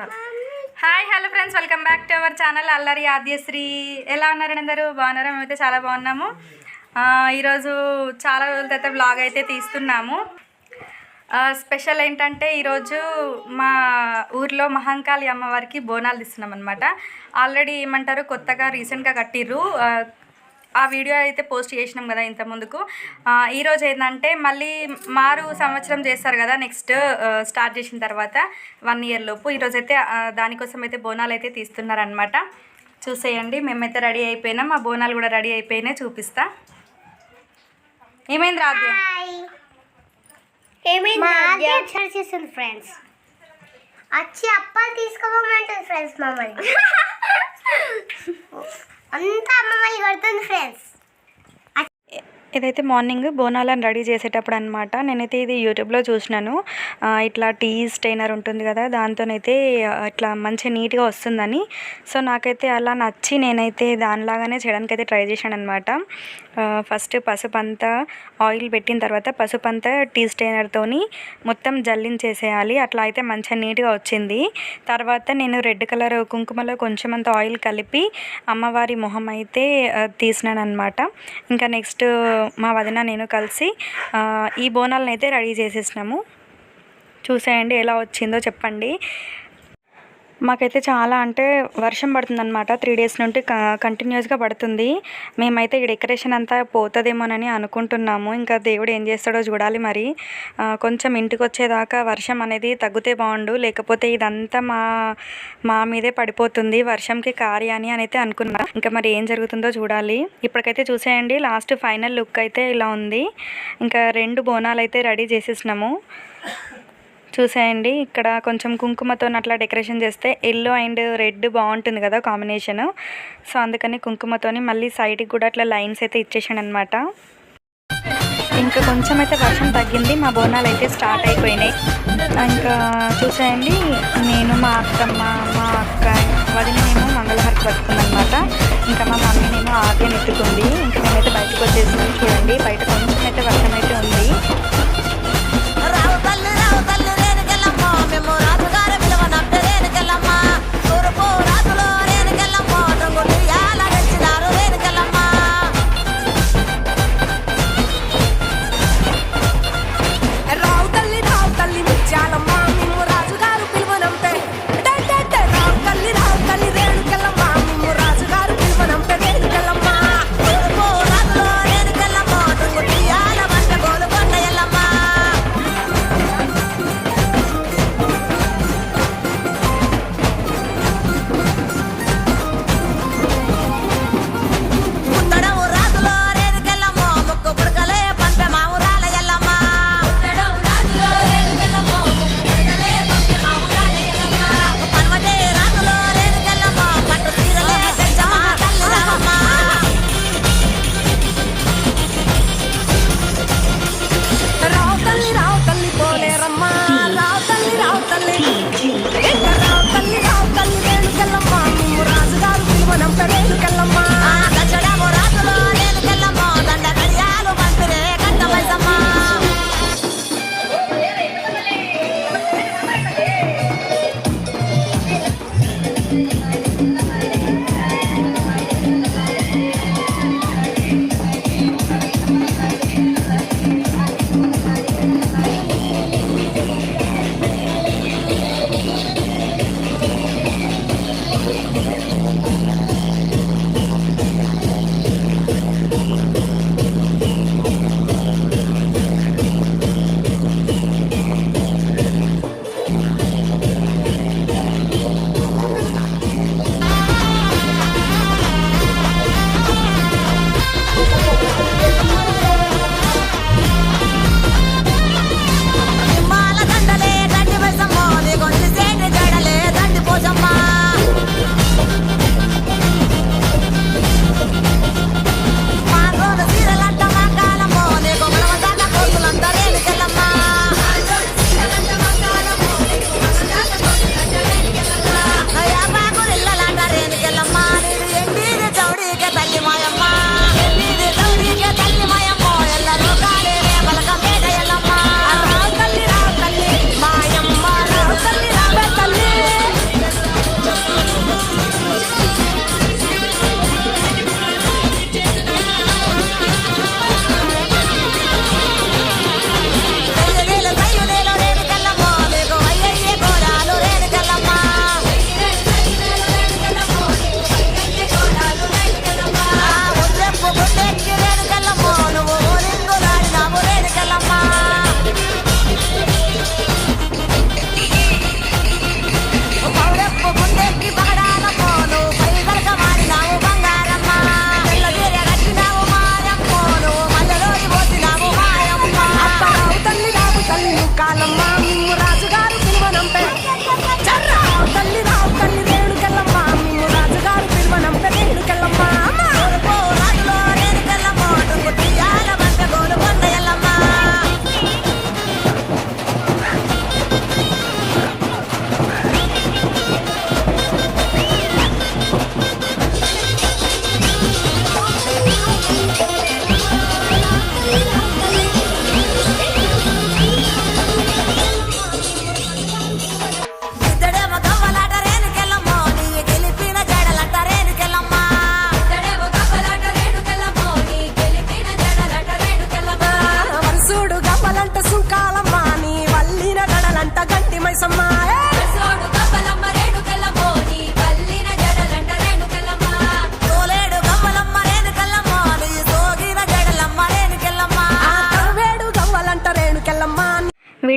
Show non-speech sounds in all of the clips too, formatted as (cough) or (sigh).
Hi hello friends welcome back to our channel Allari Aadyasri ఎలా ఉన్నారండి అందరూ? బాగున్నారా? మేమైతే చాలా బాగున్నాము. ఈరోజు చాలా రోజుల తర్వాత బ్లాగ్ అయితే తీస్తున్నాము. స్పెషల్ ఏంటంటే ఈరోజు మా ఊర్లో మహంకాళి అమ్మవారికి బోనాలు తీస్తున్నాం అనమాట ఆల్రెడీ ఏమంటారు? కొత్తగా రీసెంట్గా కట్టిర్రు. ఆ, ఆ వీడియో అయితే పోస్ట్ చేసినాం కదా ఇంత ముందుకు. ఆ, ఈరోజు ఏంటంటే మళ్ళీ మారు సంవత్సరం చేస్తారు కదా నెక్స్ట్ స్టార్ట్ చేసిన తర్వాత వన్ ఇయర్ లోపు. ఈరోజు అయితే ఆ, దానికోసం అయితే బోనాలు అయితే తీస్తున్నారనమాట చూసేయండి మేమైతే రెడీ అయిపోయినాం. మా బోనాలు కూడా రెడీ అయిపోయినాయి చూపిస్తా. ఏమైంది రాధ్య? చేస్తుంది ఫ్రెండ్స్ వచ్చి అప్పాలు తీసుకోమంటుంది ఫ్రెండ్స్ మమ్మల్ని. (laughs) అంతా మమ్మల్ని కొడుతుంది ఫ్రెండ్స్ ఇదైతే మార్నింగ్ బోనాలను రెడీ చేసేటప్పుడు అనమాట నేనైతే ఇది యూట్యూబ్లో చూసినాను. ఇట్లా టీ స్టైనర్ ఉంటుంది కదా దాంతోనైతే ఇట్లా మంచి నీట్గా వస్తుందని. సో నాకైతే అలా నచ్చి నేనైతే దానిలాగానే చేయడానికి అయితే ట్రై చేశాను అనమాట ఫస్ట్ పసుపు అంతా ఆయిల్ పెట్టిన తర్వాత పసుపు అంతా టీ స్టైనర్తోని మొత్తం జల్లించేసేయాలి. అట్లా అయితే మంచిగా నీట్గా వచ్చింది. తర్వాత నేను రెడ్ కలర్ కుంకుమలో కొంచెం అంత ఆయిల్ కలిపి అమ్మవారి మొహం అయితే తీసినాను అనమాట ఇంకా నెక్స్ట్ మా వదిన నేను కలిసి ఈ బోనాలను అయితే రెడీ చేసేసినాము. చూసేయండి ఎలా వచ్చిందో చెప్పండి. మాకైతే చాలా అంటే వర్షం పడుతుందనమాట త్రీ డేస్ నుండి కంటిన్యూస్గా పడుతుంది. మేమైతే ఈ డెకరేషన్ అంతా పోతుందేమోనని అనుకుంటున్నాము. ఇంకా దేవుడు ఏం చేస్తాడో చూడాలి మరి. కొంచెం ఇంటికి వచ్చేదాకా వర్షం అనేది తగ్గితే బాగుండు. లేకపోతే ఇదంతా మా మా మీదే పడిపోతుంది. వర్షంకి కార్యాని అని అయితే అనుకున్నా. ఇంకా మరి ఏం జరుగుతుందో చూడాలి. ఇప్పటికైతే చూసేయండి. లాస్ట్ ఫైనల్ లుక్ అయితే ఇలా ఉంది. ఇంకా రెండు బోనాలు అయితే రెడీ చేసేసినాము. చూసేయండి. ఇక్కడ కొంచెం కుంకుమతో అట్లా డెకరేషన్ చేస్తే ఎల్లో అండ్ రెడ్ బాగుంటుంది కదా కాంబినేషన్. సో అందుకని కుంకుమతోని మళ్ళీ సైడ్కి కూడా అట్లా లైన్స్ అయితే ఇచ్చేసాను అనమాట ఇంకా కొంచెం అయితే వర్షం తగ్గింది. మా బోనాలు అయితే స్టార్ట్ అయిపోయినాయి. ఇంకా చూసేయండి. నేను మా అత్తమ్మ మా అక్క వదినేమో మంగళహారతి పట్టుకుందనమాట ఇంకా మా మమ్మీనేమో ఆర్యం ఎత్తుకుంది. ఇంకా మేమైతే బయటకు వచ్చేసి చూడండి. బయట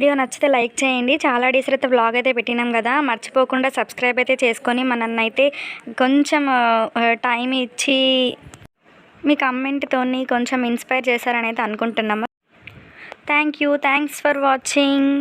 వీడియో నచ్చితే లైక్ చేయండి. చాలా డేస్ అయితే బ్లాగ్ అయితే పెట్టినాం కదా. మర్చిపోకుండా సబ్స్క్రైబ్ అయితే చేసుకొని మనల్ని అయితే కొంచెం టైం ఇచ్చి మీ కమెంట్తోని కొంచెం ఇన్స్పైర్ చేశారని అయితే అనుకుంటున్నాము. Thank you thanks for watching